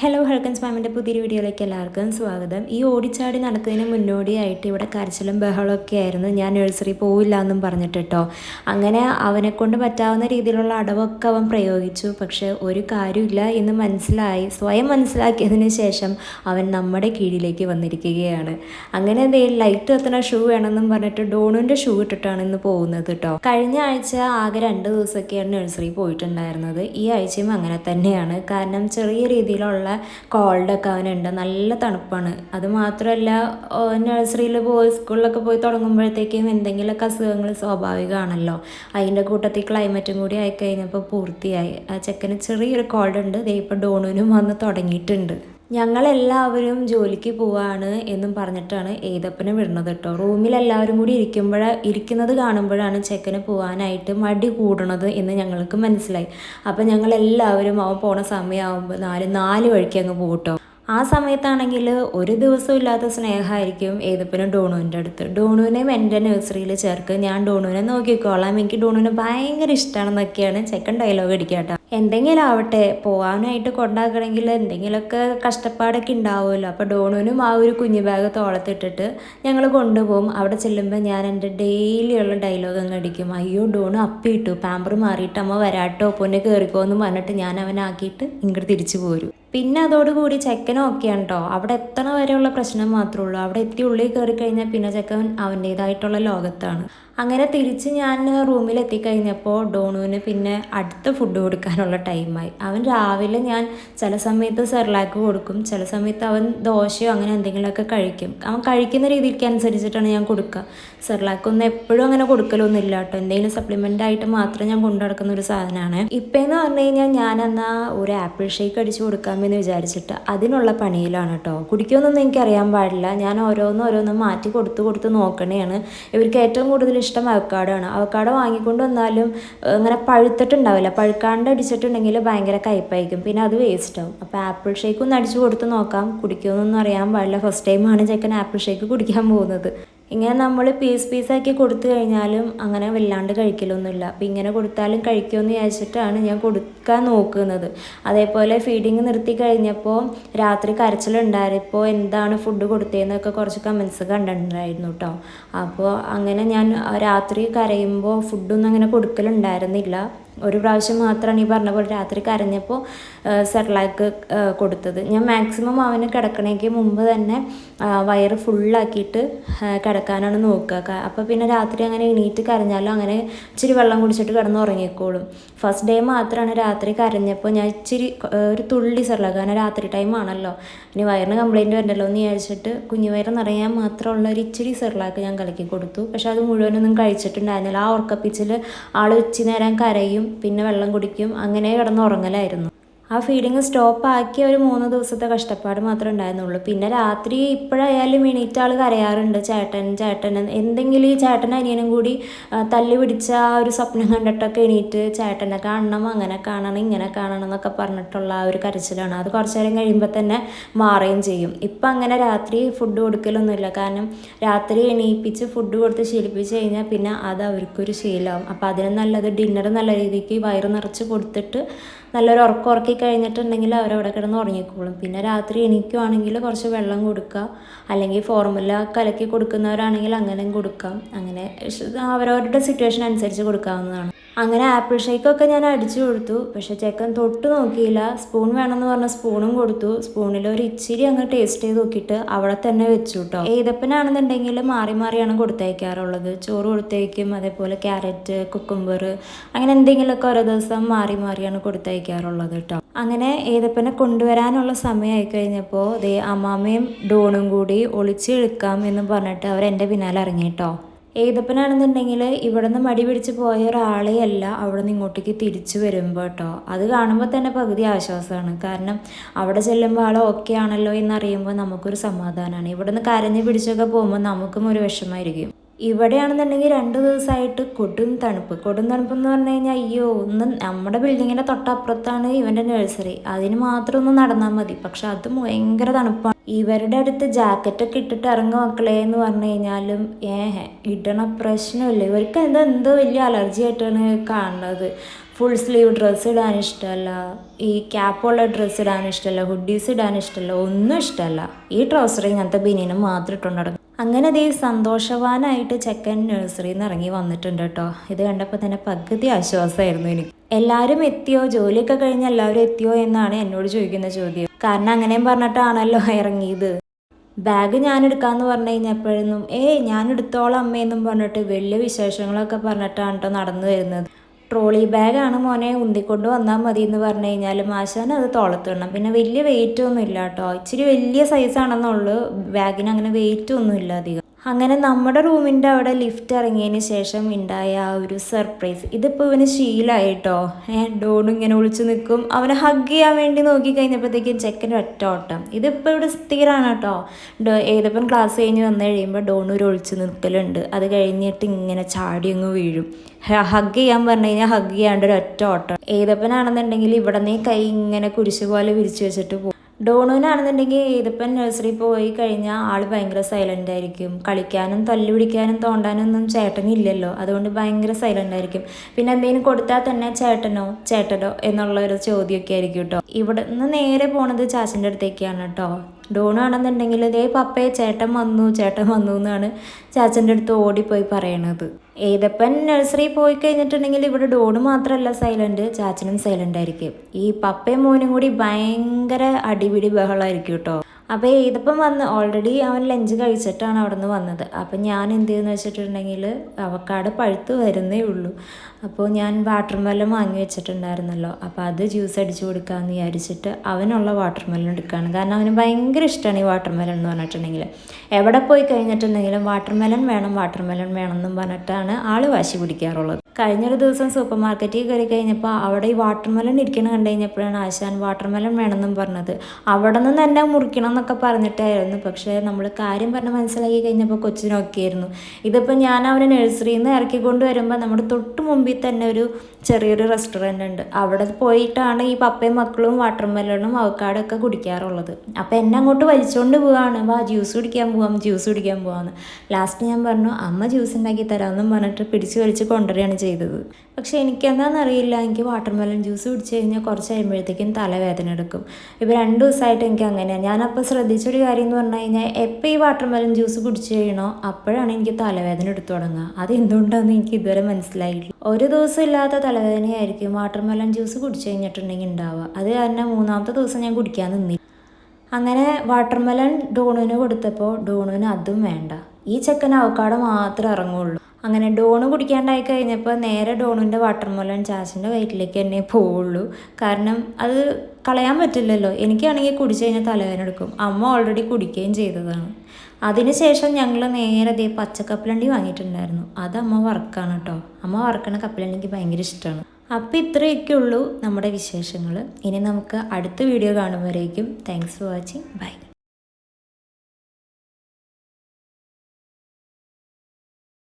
Hello ഹെൽക്കൻസ് മാമിന്റെ പുതിയൊരു വീഡിയോയിലേക്ക് എല്ലാവർക്കും സ്വാഗതം. ഈ ഓടിച്ചാടി നടക്കുന്നതിന് മുന്നോടിയായിട്ട് ഇവിടെ കരച്ചിലും ബഹളമൊക്കെ ആയിരുന്നു. ഞാൻ നഴ്സറി പോവില്ല എന്നും പറഞ്ഞിട്ട് കേട്ടോ അങ്ങനെ അവനെ കൊണ്ട് പറ്റാവുന്ന രീതിയിലുള്ള അടവൊക്കെ അവൻ പ്രയോഗിച്ചു. പക്ഷേ ഒരു കാര്യമില്ല എന്ന് മനസ്സിലായി സ്വയം മനസ്സിലാക്കിയതിന് ശേഷം അവൻ നമ്മുടെ കീഴിലേക്ക് വന്നിരിക്കുകയാണ്. അങ്ങനെ എന്തേ ലൈറ്റ് എത്തുന്ന ഷൂ വേണമെന്നും പറഞ്ഞിട്ട് ഡോണുവിന്റെ ഷൂ ഇട്ടിട്ടാണ് ഇന്ന് പോകുന്നത് കേട്ടോ കഴിഞ്ഞ ആഴ്ച ആകെ രണ്ട് ദിവസമൊക്കെയാണ് നഴ്സറി പോയിട്ടുണ്ടായിരുന്നത്. ഈ ആഴ്ചയും അങ്ങനെ തന്നെയാണ്. കാരണം ചെറിയ രീതിയിലുള്ള കോൾഡൊക്കെ അവനുണ്ട്. നല്ല തണുപ്പാണ്. അത് മാത്രമല്ല നഴ്സറിയിൽ പോയി സ്കൂളിലൊക്കെ പോയി തുടങ്ങുമ്പോഴത്തേക്കും എന്തെങ്കിലുമൊക്കെ അസുഖങ്ങൾ സ്വാഭാവികമാണല്ലോ. അതിന്റെ കൂട്ടത്തിൽ ക്ലൈമറ്റും കൂടി ആയിക്കഴിഞ്ഞപ്പോൾ പൂർത്തിയായി. ആ ചെക്കന് ചെറിയൊരു കോൾഡ് ഉണ്ട്. ദേ ഇപ്പോൾ ഡോണുവിനും വന്ന് തുടങ്ങിയിട്ടുണ്ട്. ഞങ്ങളെല്ലാവരും ജോലിക്ക് പോവാണ് എന്നും പറഞ്ഞിട്ടാണ് ഏതപ്പനെ വിടുന്നത് കേട്ടോ. റൂമിൽ എല്ലാവരും കൂടി ഇരിക്കുമ്പോഴ ഇരിക്കുന്നത് കാണുമ്പോഴാണ് ചെക്കന് പോകാനായിട്ട് മടി കൂടണത് എന്ന് ഞങ്ങൾക്ക് മനസ്സിലായി. അപ്പം ഞങ്ങളെല്ലാവരും അവൻ പോണ സമയമാകുമ്പോൾ നാല് നാല് വഴിക്ക് അങ്ങ് പോകട്ടോ ആ സമയത്താണെങ്കിൽ ഒരു ദിവസം ഇല്ലാത്ത സ്നേഹമായിരിക്കും ഏതപ്പനും ഡോണുവിന്റെ അടുത്ത്. ഡോണുവിനെയും എന്റെ നഴ്സറിയിൽ ചേർക്ക് ഞാൻ ഡോണുവിനെ നോക്കിക്കോളാം. എനിക്ക് ഡോണുവിനെ ഭയങ്കര ഇഷ്ടമാണെന്നൊക്കെയാണ് ചെക്കൻ ഡയലോഗ് അടിക്കാട്ടോ എന്തെങ്കിലും ആവട്ടെ പോകാനായിട്ട് കൊണ്ടാക്കണമെങ്കിൽ എന്തെങ്കിലുമൊക്കെ കഷ്ടപ്പാടൊക്കെ ഉണ്ടാവുമല്ലോ. അപ്പോൾ ഡോണുവിനും ആ ഒരു കുഞ്ഞു ബാഗ് തോളത്തിട്ടിട്ട് ഞങ്ങൾ കൊണ്ടുപോകും. അവിടെ ചെല്ലുമ്പോൾ ഞാൻ എന്റെ ഡെയിലിയുള്ള ഡയലോഗ് അങ്ങ് അടിക്കും. അയ്യോ ഡോണു അപ്പിയിട്ടു പാമ്പർ മാറിയിട്ട് അമ്മ വരാട്ടോ. പൊന്നെ കയറിക്കോ എന്ന് പറഞ്ഞിട്ട് ഞാൻ അവനാക്കിയിട്ട് ഇങ്ങോട്ട് തിരിച്ചു പോരും. പിന്നെ അതോടുകൂടി ചെക്കനും ഒക്കെയാണ് കേട്ടോ അവിടെ എത്തണ വരെയുള്ള പ്രശ്നം മാത്രമേ ഉള്ളൂ. അവിടെ എത്തി ഉള്ളിൽ കയറി കഴിഞ്ഞാൽ പിന്നെ ചെക്കൻ അവന്റേതായിട്ടുള്ള ലോകത്താണ്. അങ്ങനെ തിരിച്ച് ഞാൻ റൂമിൽ എത്തിക്കഴിഞ്ഞപ്പോൾ ഡോണുവിന് പിന്നെ അടുത്ത ഫുഡ് കൊടുക്കാനുള്ള ടൈമായി അവൻ രാവിലെ ഞാൻ ചില സമയത്ത് സെർലാക്ക് കൊടുക്കും ചില സമയത്ത് അവൻ ദോശയോ അങ്ങനെ എന്തെങ്കിലുമൊക്കെ കഴിക്കും. അവൻ കഴിക്കുന്ന രീതിക്ക് അനുസരിച്ചിട്ടാണ് ഞാൻ കൊടുക്കുക സെർലാക്ക് ഒന്നും എപ്പോഴും അങ്ങനെ കൊടുക്കലൊന്നുമില്ല കേട്ടോ. എന്തെങ്കിലും സപ്ലിമെന്റ് ആയിട്ട് മാത്രം ഞാൻ കൊണ്ടു നടക്കുന്ന ഒരു സാധനമാണ്. ഇപ്പോഴെന്ന് പറഞ്ഞു കഴിഞ്ഞാൽ ഞാൻ എന്നാൽ ഒരു ആപ്പിൾ ഷേക്ക് അടിച്ച് കൊടുക്കാമെന്ന് വിചാരിച്ചിട്ട് അതിനുള്ള പണിയിലാണ് കേട്ടോ. കുടിക്കുമെന്നൊന്നും എനിക്കറിയാൻ പാടില്ല. ഞാൻ ഓരോന്നും ഓരോന്നും മാറ്റി കൊടുത്ത് കൊടുത്ത് നോക്കണേയാണ് ഇവർക്ക് ഏറ്റവും കൂടുതൽ ഇഷ്ടം അവക്കാടോ ആണ് അവക്കാടോ വാങ്ങിക്കൊണ്ട് വന്നാലും ഇങ്ങനെ പഴുത്തിട്ടുണ്ടാവില്ല. പഴുക്കാണ്ട് അടിച്ചിട്ടുണ്ടെങ്കിൽ ഭയങ്കര കയ്പ്പായിരിക്കും പിന്നെ അത് വേസ്റ്റ് ആവും. അപ്പോൾ ആപ്പിൾ ഷേക്ക് ഒന്ന് അടിച്ചു കൊടുത്ത് നോക്കാം. കുടിക്കുമെന്നൊന്നും അറിയാൻ പാടില്ല. ഫസ്റ്റ് ടൈമാണ് ചെക്കൻ ആപ്പിൾ ഷേക്ക് കുടിക്കാൻ പോകുന്നത്. ഇങ്ങനെ നമ്മൾ പീസ് പീസാക്കി കൊടുത്തു കഴിഞ്ഞാലും അങ്ങനെ വല്ലാണ്ട് കഴിക്കലൊന്നുമില്ല. അപ്പം ഇങ്ങനെ കൊടുത്താലും കഴിക്കുമെന്ന് വിചാരിച്ചിട്ടാണ് ഞാൻ കൊടുക്കാൻ നോക്കുന്നത്. അതേപോലെ ഫീഡിങ് നിർത്തി കഴിഞ്ഞപ്പോൾ രാത്രി കരച്ചിലുണ്ടായിരുന്നു. ഇപ്പോൾ എന്താണ് ഫുഡ് കൊടുത്തതെന്നൊക്കെ കുറച്ച് കമൻസ് കണ്ടിട്ടുണ്ടായിരുന്നു കേട്ടോ അപ്പോൾ അങ്ങനെ ഞാൻ രാത്രി കരയുമ്പോൾ ഫുഡൊന്നും അങ്ങനെ കൊടുക്കലുണ്ടായിരുന്നില്ല. ഒരു പ്രാവശ്യം മാത്രമാണ് ഈ പറഞ്ഞ പോലെ രാത്രി കരഞ്ഞപ്പോൾ സെർലാക്ക് കൊടുത്തത്. ഞാൻ മാക്സിമം അവന് കിടക്കണേക്ക് മുമ്പ് തന്നെ വയറ് ഫുള്ളാക്കിയിട്ട് കിടക്കാനാണ് നോക്കുക. അപ്പോൾ പിന്നെ രാത്രി അങ്ങനെ എണീറ്റ് കരഞ്ഞാലും അങ്ങനെ ഇച്ചിരി വെള്ളം കുടിച്ചിട്ട് കിടന്ന് ഉറങ്ങിക്കോളും. ഫസ്റ്റ് ഡേ മാത്രമാണ് രാത്രി കരഞ്ഞപ്പോൾ ഞാൻ ഇച്ചിരി ഒരു തുള്ളി സെർലാക്ക് കാരണം രാത്രി ടൈമാണല്ലോ ഇനി വയറിന് കംപ്ലയിന്റ് വരണ്ടല്ലോ എന്ന് വിചാരിച്ചിട്ട് കുഞ്ഞു വയറ് നിറയാൻ മാത്രമുള്ള ഒരു ഇച്ചിരി സെർലാക്ക് ഞാൻ കലക്കി കൊടുത്തു. പക്ഷെ അത് മുഴുവനൊന്നും കഴിച്ചിട്ടുണ്ടായിരുന്നില്ല. ആ ഉറക്കപ്പിച്ചിൽ ആൾ ഉച്ചി നേരം കരയും പിന്നെ വെള്ളം കുടിക്കും. അങ്ങനെ കിടന്ന് ഉറങ്ങലായിരുന്നു. ആ ഫീഡിങ് സ്റ്റോപ്പ് ആക്കിയ ഒരു മൂന്ന് ദിവസത്തെ കഷ്ടപ്പാട് മാത്രമേ ഉണ്ടായിരുന്നുള്ളൂ. പിന്നെ രാത്രി ഇപ്പോഴായാലും എണീറ്റ ആൾ കരയാറുണ്ട്. ചേട്ടൻ ചേട്ടൻ എന്തെങ്കിലും ഈ ചേട്ടൻ അനിയനും കൂടി തല്ലി പിടിച്ച ആ ഒരു സ്വപ്നം കണ്ടിട്ടൊക്കെ എണീറ്റ് ചേട്ടനെ കാണണം അങ്ങനെ കാണണം ഇങ്ങനെ കാണണം എന്നൊക്കെ പറഞ്ഞിട്ടുള്ള ആ ഒരു കരച്ചിലാണ്. അത് കുറച്ച് നേരം കഴിയുമ്പോൾ തന്നെ മാറുകയും ചെയ്യും. ഇപ്പം അങ്ങനെ രാത്രി ഫുഡ് കൊടുക്കലൊന്നുമില്ല. കാരണം രാത്രി എണീപ്പിച്ച് ഫുഡ് കൊടുത്ത് ശീലിപ്പിച്ച് കഴിഞ്ഞാൽ പിന്നെ അത് അവർക്കൊരു ശീലമാവും. അപ്പോൾ അതിന് നല്ലത് ഡിന്നർ നല്ല രീതിക്ക് വയറ് നിറച്ച് കൊടുത്തിട്ട് നല്ലൊരു ഉറക്കം ഉറക്കി കഴിഞ്ഞിട്ടുണ്ടെങ്കിൽ അവരവിടെ കിടന്ന് ഉറങ്ങിക്കോളും. പിന്നെ രാത്രി എണീക്കുവാണെങ്കിൽ കുറച്ച് വെള്ളം കൊടുക്കുക. അല്ലെങ്കിൽ ഫോർമുല കലക്കി കൊടുക്കുന്നവരാണെങ്കിൽ അങ്ങനെയും കൊടുക്കാം. അങ്ങനെ അവരവരുടെ സിറ്റുവേഷൻ അനുസരിച്ച് കൊടുക്കാവുന്നതാണ്. അങ്ങനെ ആപ്പിൾ ഷേക്കൊക്കെ ഞാൻ അടിച്ചു കൊടുത്തു. പക്ഷെ ചെക്കൻ തൊട്ട് നോക്കിയില്ല. സ്പൂൺ വേണമെന്ന് പറഞ്ഞ സ്പൂണും കൊടുത്തു. സ്പൂണിൽ ഒരു ഇച്ചിരി അങ്ങ് ടേസ്റ്റ് ചെയ്ത് നോക്കിയിട്ട് അവിടെ തന്നെ വെച്ചു കേട്ടോ ഏതപ്പനാണെന്നുണ്ടെങ്കിൽ മാറി മാറിയാണ് കൊടുത്തയക്കാറുള്ളത് ചോറ് കൊടുത്തയക്കും അതേപോലെ ക്യാരറ്റ് കുക്കുംബർ അങ്ങനെ എന്തെങ്കിലുമൊക്കെ ഓരോ ദിവസം മാറി മാറിയാണ് കൊടുത്തയക്കാറുള്ളത് കേട്ടോ അങ്ങനെ ഏതപ്പനെ കൊണ്ടുവരാനുള്ള സമയമായി കഴിഞ്ഞപ്പോൾ ദേ അമ്മാമ്മയും ഡോണും കൂടി ഒളിച്ചെടുക്കാം എന്ന് പറഞ്ഞിട്ട് അവർ എന്റെ പിന്നാലെ ഇറങ്ങി കേട്ടോ ഏതപ്പനാണെന്നുണ്ടെങ്കിൽ ഇവിടെ നിന്ന് മടി പിടിച്ച് പോയ ഒരാളെയല്ല അവിടെ നിന്ന് ഇങ്ങോട്ടേക്ക് തിരിച്ചു വരുമ്പോൾ കേട്ടോ അത് കാണുമ്പോൾ തന്നെ പകുതി ആശ്വാസമാണ് കാരണം അവിടെ ചെല്ലുമ്പോൾ ആൾ ഓക്കെ ആണല്ലോ എന്നറിയുമ്പോൾ നമുക്കൊരു സമാധാനമാണ് ഇവിടെ നിന്ന് കരഞ്ഞ് പിടിച്ചൊക്കെ പോകുമ്പോൾ നമുക്കും ഒരു വിഷമമായിരിക്കും. ഇവിടെയാണെന്നുണ്ടെങ്കിൽ രണ്ട് ദിവസമായിട്ട് കൊടും തണുപ്പ്. കൊടും തണുപ്പ് എന്ന് പറഞ്ഞു കഴിഞ്ഞാൽ അയ്യോ ഒന്ന് നമ്മുടെ ബിൽഡിങ്ങിന്റെ തൊട്ടപ്പുറത്താണ് ഇവന്റെ നഴ്സറി അതിന് മാത്രം ഒന്ന് നടന്നാൽ മതി. പക്ഷെ അത് ഭയങ്കര തണുപ്പാണ്. ഇവരുടെ അടുത്ത് ജാക്കറ്റൊക്കെ ഇട്ടിട്ട് ഇറങ്ങുക മക്കളെ എന്ന് പറഞ്ഞു കഴിഞ്ഞാലും ഏഹ് ഇടണ പ്രശ്നമില്ല. ഇവർക്ക് എന്താ എന്തോ വലിയ അലർജി ആയിട്ടാണ് കാണുന്നത്. ഫുൾ സ്ലീവ് ഡ്രസ്സ് ഇടാൻ ഇഷ്ടമല്ല. ഈ ക്യാപ്പുള്ള ഡ്രസ്സ് ഇടാൻ ഇഷ്ടമല്ല. ഹുഡീസ് ഇടാൻ ഇഷ്ടമല്ല. ഒന്നും ഇഷ്ടമല്ല. ഈ ട്രൗസർ ഇങ്ങനത്തെ ബനിയനും മാത്രം ഇട്ടുകൊണ്ട് നടക്കും. അങ്ങനെ ദേ സന്തോഷവാനായിട്ട് ചെക്കൻ നഴ്സറിയിൽ നിന്ന് ഇറങ്ങി വന്നിട്ടുണ്ട് കേട്ടോ ഇത് കണ്ടപ്പോൾ തന്നെ പകുതി ആശ്വാസമായിരുന്നു എനിക്ക്. എല്ലാവരും എത്തിയോ? ജോലിയൊക്കെ കഴിഞ്ഞ് എല്ലാവരും എത്തിയോ എന്നാണ് എന്നോട് ചോദിക്കുന്ന ചോദ്യം. കാരണം അങ്ങനെയും പറഞ്ഞിട്ടാണല്ലോ ഇറങ്ങിയത്. ബാഗ് ഞാൻ എടുക്കാമെന്ന് പറഞ്ഞു കഴിഞ്ഞപ്പോഴൊന്നും ഏയ് ഞാൻ എടുത്തോളാം അമ്മയെന്നും പറഞ്ഞിട്ട് വലിയ വിശേഷങ്ങളൊക്കെ പറഞ്ഞിട്ടാണ് കേട്ടോ നടന്നു വരുന്നത്. ട്രോളി ബാഗാണ് മോനെ ഉന്തിക്കൊണ്ട് വന്നാൽ മതി എന്ന് പറഞ്ഞു കഴിഞ്ഞാൽ മാശാൻ അത് തോളത്തിടണം പിന്നെ വലിയ വെയിറ്റ് ഒന്നും ഇല്ല കേട്ടോ. ഇച്ചിരി വലിയ സൈസാണെന്നുള്ളൂ ബാഗിന് അങ്ങനെ വെയിറ്റ് ഒന്നും ഇല്ല അധികം. അങ്ങനെ നമ്മുടെ റൂമിന്റെ അവിടെ ലിഫ്റ്റ് ഇറങ്ങിയതിന് ശേഷം ഉണ്ടായ ആ ഒരു സർപ്രൈസ് ഇതിപ്പോൾ ഇവന് ശീലമായിട്ടോ ഏഹ് ഡോണും ഇങ്ങനെ ഒളിച്ചു നിൽക്കും അവനെ ഹഗ് ചെയ്യാൻ വേണ്ടി നോക്കി കഴിഞ്ഞപ്പോഴത്തേക്കും ചെക്കൻ ഒറ്റ ഓട്ടം. ഇതിപ്പോൾ ഇവിടെ സ്ഥിരമാണ് കേട്ടോ. ഡോ ഏതപ്പം ക്ലാസ് കഴിഞ്ഞ് വന്നു കഴിയുമ്പോൾ ഡോണു ഒരു ഒളിച്ചു നിൽക്കലുണ്ട്. അത് കഴിഞ്ഞിട്ട് ഇങ്ങനെ ചാടി അങ്ങ് വീഴും. ഹഗ് ചെയ്യാൻ പറഞ്ഞു കഴിഞ്ഞാൽ ഹഗ് ചെയ്യാണ്ട് ഒരു ഒറ്റ ഓട്ടം. ഏതപ്പനാണെന്നുണ്ടെങ്കിൽ ഇവിടെ നിന്ന് കൈ ഇങ്ങനെ കുരിശ് പോലെ വിരിച്ചു വെച്ചിട്ട് പോകും ഡോണുവിനാണെന്നുണ്ടെങ്കിൽ ഇതിപ്പം നഴ്സറി പോയി കഴിഞ്ഞാൽ ആൾ ഭയങ്കര സൈലന്റ് ആയിരിക്കും. കളിക്കാനും തല്ലു പിടിക്കാനും തോണ്ടാനും ഒന്നും ചേട്ടനില്ലല്ലോ അതുകൊണ്ട് ഭയങ്കര സൈലന്റ് ആയിരിക്കും. പിന്നെ എന്തെങ്കിലും കൊടുത്താൽ തന്നെ ചേട്ടനോ ചേട്ടനോ എന്നുള്ള ഒരു ചോദ്യമൊക്കെ ആയിരിക്കും കേട്ടോ ഇവിടെ നിന്ന് നേരെ പോണത് ചാച്ചന്റെ അടുത്തേക്കാണ് കേട്ടോ ഡോണാണെന്നുണ്ടെങ്കിൽ ഇതേ പപ്പയെ ചേട്ടൻ വന്നു ചേട്ടൻ വന്നു എന്നാണ് ചാച്ചന്റെ അടുത്ത് ഓടിപ്പോയി പറയണത്. ഏതപ്പൻ നഴ്സറി പോയി കഴിഞ്ഞിട്ടുണ്ടെങ്കിൽ ഇവിടെ ഡോണ് മാത്രമല്ല സൈലന്റ് ചാച്ചനും സൈലന്റ് ആയിരിക്കും. ഈ പപ്പയും മോനും കൂടി ഭയങ്കര അടിപിടി ബഹളമായിരിക്കും കേട്ടോ. അപ്പോൾ ഏതപ്പം വന്ന് ഓൾറെഡി അവൻ ലഞ്ച് കഴിച്ചിട്ടാണ് അവിടെ നിന്ന് വന്നത്. അപ്പം ഞാൻ എന്ത് ചെയ്യുന്നു വെച്ചിട്ടുണ്ടെങ്കിൽ അവക്കാട് പഴുത്ത് വരുന്നേ ഉള്ളൂ. അപ്പോൾ ഞാൻ വാട്ടർ മെല്ലൻ വാങ്ങി വെച്ചിട്ടുണ്ടായിരുന്നല്ലോ. അപ്പോൾ അത് ജ്യൂസ് അടിച്ചു കൊടുക്കാമെന്ന് വിചാരിച്ചിട്ട് അവനുള്ള വാട്ടർ മെല്ലൻ എടുക്കുകയാണ് കാരണം അവന് ഭയങ്കര ഇഷ്ടമാണ് ഈ വാട്ടർ മെല്ലൻ എന്ന് പറഞ്ഞിട്ടുണ്ടെങ്കിൽ എവിടെ പോയി കഴിഞ്ഞിട്ടുണ്ടെങ്കിലും വാട്ടർ മെല്ലൻ വേണം വാട്ടർ മെല്ലൻ വേണം എന്നും പറഞ്ഞിട്ടാണ് ആൾ വാശി പിടിക്കാറുള്ളത്. കഴിഞ്ഞൊരു ദിവസം സൂപ്പർ മാർക്കറ്റിൽ കയറി കഴിഞ്ഞപ്പോൾ അവിടെ ഈ വാട്ടർ മെലൺ ഇരിക്കണ കണ്ടു കഴിഞ്ഞപ്പോഴാണ് ആശാൻ വാട്ടർ മെലൺ വേണമെന്നും പറഞ്ഞത്. അവിടെ നിന്ന് തന്നെ മുറിക്കണം എന്നൊക്കെ പറഞ്ഞിട്ടായിരുന്നു. പക്ഷേ നമ്മൾ കാര്യം പറഞ്ഞ് മനസ്സിലാക്കി കഴിഞ്ഞപ്പോൾ കൊച്ചിനൊക്കെയായിരുന്നു ഇതിപ്പോൾ ഞാൻ അവനെ നഴ്സറിയിൽ നിന്ന് ഇറക്കിക്കൊണ്ട് വരുമ്പോൾ നമ്മുടെ തൊട്ട് മുമ്പിൽ തന്നെ ഒരു ചെറിയൊരു റെസ്റ്റോറന്റ് ഉണ്ട്. അവിടെ പോയിട്ടാണ് ഈ പപ്പയും മക്കളും വാട്ടർ മെലണും അവക്കാടൊക്കെ കുടിക്കാറുള്ളത്. അപ്പോൾ എന്നെ അങ്ങോട്ട് വലിച്ചുകൊണ്ട് പോവാണ്. വാ ജ്യൂസ് കുടിക്കാൻ പോവാം ജ്യൂസ് കുടിക്കാൻ പോവാമെന്ന് ലാസ്റ്റ് ഞാൻ പറഞ്ഞു അമ്മ ജ്യൂസ് ഉണ്ടാക്കി തരാമെന്നും പറഞ്ഞിട്ട് പിടിച്ച് വലിച്ച് കൊണ്ടുവരികയാണ് ചെയ്തത്. പക്ഷേ എനിക്കെന്താണെന്നറിയില്ല എനിക്ക് വാട്ടർ മെലൺ ജ്യൂസ് കുടിച്ച് കഴിഞ്ഞാൽ കുറച്ച് കഴിയുമ്പോഴത്തേക്കും തലവേദന എടുക്കും. ഇപ്പോൾ രണ്ട് ദിവസമായിട്ട് എനിക്ക് അങ്ങനെയാണ് ഞാനപ്പോൾ ശ്രദ്ധിച്ചൊരു കാര്യം എന്ന് പറഞ്ഞു കഴിഞ്ഞാൽ എപ്പോൾ ഈ വാട്ടർ മെലൺ ജ്യൂസ് കുടിച്ച് കഴിയണോ അപ്പോഴാണ് എനിക്ക് തലവേദന എടുത്തു തുടങ്ങുക. അത് എന്തുകൊണ്ടാണെന്ന് എനിക്ക് ഇതുവരെ മനസ്സിലായില്ല ഒരു ദിവസം ഇല്ലാത്ത തലവേദനയായിരിക്കും വാട്ടർ മെലൺ ജ്യൂസ് കുടിച്ച് കഴിഞ്ഞിട്ടുണ്ടെങ്കിൽ ഉണ്ടാവുക അത് കാരണം മൂന്നാമത്തെ ദിവസം ഞാൻ കുടിക്കാൻ നിന്നില്ല. അങ്ങനെ വാട്ടർ മെലൺ ഡോണുവിന് കൊടുത്തപ്പോൾ ഡോണുവിന് അതും വേണ്ട. ഈ ചെക്കൻ അവക്കാട് മാത്രമേ ഇറങ്ങുള്ളൂ. അങ്ങനെ ഡോണ് കുടിക്കാണ്ടായി കഴിഞ്ഞപ്പോൾ നേരെ ഡോണിന്റെ വാട്ടർ മെലൺ ചാച്ചിന്റെ വയറ്റിലേക്ക് തന്നെ പോവുള്ളൂ. കാരണം അത് കളയാൻ പറ്റില്ലല്ലോ. എനിക്കാണെങ്കിൽ കുടിച്ചു കഴിഞ്ഞാൽ തലവേദന എടുക്കും. അമ്മ ഓൾറെഡി കുടിക്കുകയും ചെയ്തതാണ്. അതിനുശേഷം ഞങ്ങൾ നേരെ ദേ പച്ചക്കപ്പിലണ്ടി വാങ്ങിയിട്ടുണ്ടായിരുന്നു. അത് അമ്മ വറക്കാണ് കേട്ടോ. അമ്മ വറക്കണ കപ്പലണ്ടി എനിക്ക് ഭയങ്കര ഇഷ്ടമാണ്. അപ്പോൾ ഇത്രയൊക്കെ ഉള്ളൂ നമ്മുടെ വിശേഷങ്ങൾ. ഇനി നമുക്ക് അടുത്ത video കാണുമ്പോഴേക്കും. Thanks for watching bye